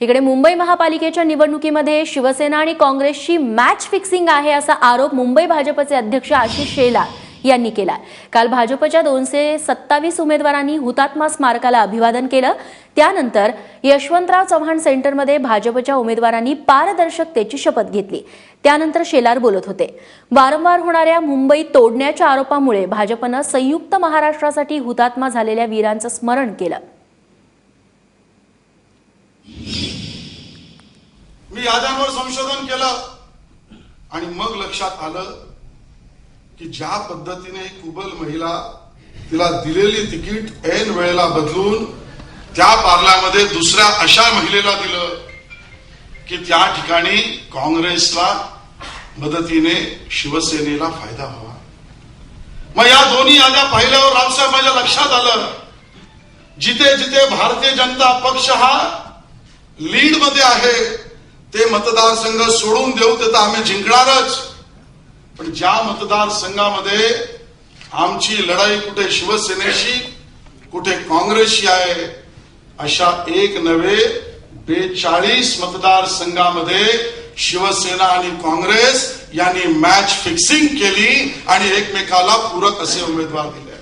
इकडे मुंबई महापालिकेच्या निवडणुकीमध्ये शिवसेना आणि काँग्रेसची मॅच फिक्सिंग आहे असा आरोप मुंबई भाजपचे अध्यक्ष आशिष शेलार यांनी केला काल भाजपच्या दोनशे सत्तावीस उमेदवारांनी हुतात्मा स्मारकाला अभिवादन केलं. त्यानंतर यशवंतराव चव्हाण सेंटरमध्ये भाजपच्या उमेदवारांनी पारदर्शकतेची शपथ घेतली. त्यानंतर शेलार बोलत होते. वारंवार होणाऱ्या मुंबई तोडण्याच्या आरोपामुळे भाजपनं संयुक्त महाराष्ट्रासाठी हुतात्मा झालेल्या वीरांचं स्मरण केलं. याद्यांवर संशोधन केलं. आणि मग लक्षात आलं की ज्या पद्धतीने कुबल महिला तिला दिलेली तिकीट ऐन वेळेला बदलून त्या पार्लामध्ये दुसऱ्या अशा महिलेला दिलं की त्या ठिकाणी काँग्रेसला मदतीने शिवसेनेला फायदा व्हावा. मग या दोन्ही याद्या पाहिल्यावर रावसाहेब माझ्या लक्षात आलं. जिथे जिथे भारतीय जनता पक्ष हा लीडमध्ये आहे ते मतदारसंघ सोडून देऊ ते तर आम्ही जिंकणारच. पण ज्या मतदारसंघामध्ये आमची लढाई कुठे शिवसेनेशी कुठे काँग्रेसशी आहे अशा एक नव्हे बेचाळीस मतदारसंघामध्ये शिवसेना आणि काँग्रेस यांनी मॅच फिक्सिंग केली आणि एकमेकाला पूरक असे उमेदवार दिले.